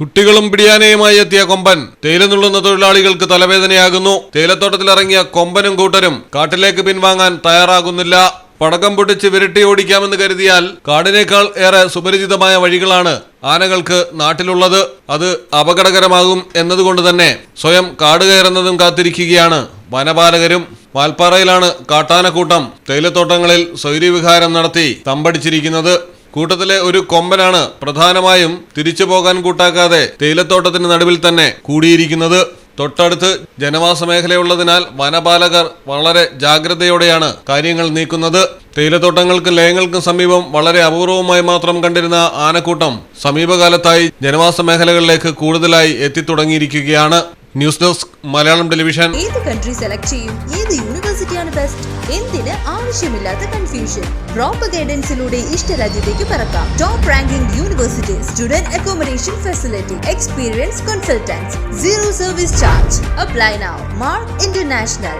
കുട്ടികളും പിടിയാനയുമായി എത്തിയ കൊമ്പൻ തേയില നുള്ളുന്ന തൊഴിലാളികൾക്ക് തലവേദനയാകുന്നു. തേയിലത്തോട്ടത്തിലിറങ്ങിയ കൊമ്പനും കൂട്ടരും കാട്ടിലേക്ക് പിൻവാങ്ങാൻ തയ്യാറാകുന്നില്ല. പടക്കം പൊട്ടിച്ച് വിരട്ടി ഓടിക്കാമെന്ന് കരുതിയാൽ കാടിനേക്കാൾ ഏറെ സുപരിചിതമായ വഴികളാണ് ആനകൾക്ക് നാട്ടിലുള്ളത്. അത് അപകടകരമാകും എന്നതുകൊണ്ട് തന്നെ സ്വയം കാട് കയറുന്നതും കാത്തിരിക്കുകയാണ് വനപാലകരും. വാൽപ്പാറയിലാണ് കാട്ടാനക്കൂട്ടം തേയിലത്തോട്ടങ്ങളിൽ സ്വൈര്യവിഹാരം നടത്തി തമ്പടിച്ചിരിക്കുന്നത്. കൂട്ടത്തിലെ ഒരു കൊമ്പനാണ് പ്രധാനമായും തിരിച്ചു പോകാൻ കൂട്ടാക്കാതെ തേയിലത്തോട്ടത്തിന് നടുവിൽ തന്നെ കൂടിയിരിക്കുന്നത്. തൊട്ടടുത്ത് ജനവാസ മേഖലയുള്ളതിനാൽ വനപാലകർ വളരെ ജാഗ്രതയോടെയാണ് കാര്യങ്ങൾ നീക്കുന്നത്. തേയിലത്തോട്ടങ്ങൾക്കും ലയങ്ങൾക്കും സമീപം വളരെ അപൂർവമായി മാത്രം കണ്ടിരുന്ന ആനക്കൂട്ടം സമീപകാലത്തായി ജനവാസ മേഖലകളിലേക്ക് കൂടുതലായി എത്തിത്തുടങ്ങിയിരിക്കുകയാണ്. News desk Malayalam television. ഏത് കൺട്രി സെലക്ട് ചെയ്യും? ഏത് യൂണിവേഴ്സിറ്റിയാണ് ബെസ്റ്റ് എന്തിന് ആവശ്യമില്ലാത്ത കൺഫ്യൂഷൻ പ്രോപ്പർ ഗൈഡൻസിലൂടെ ഇഷ്ട ഇഷ്ടരാജ്യത്തേക്ക് പറക്കാം. Top ranking university student accommodation facility experience consultants zero service charge apply now mark international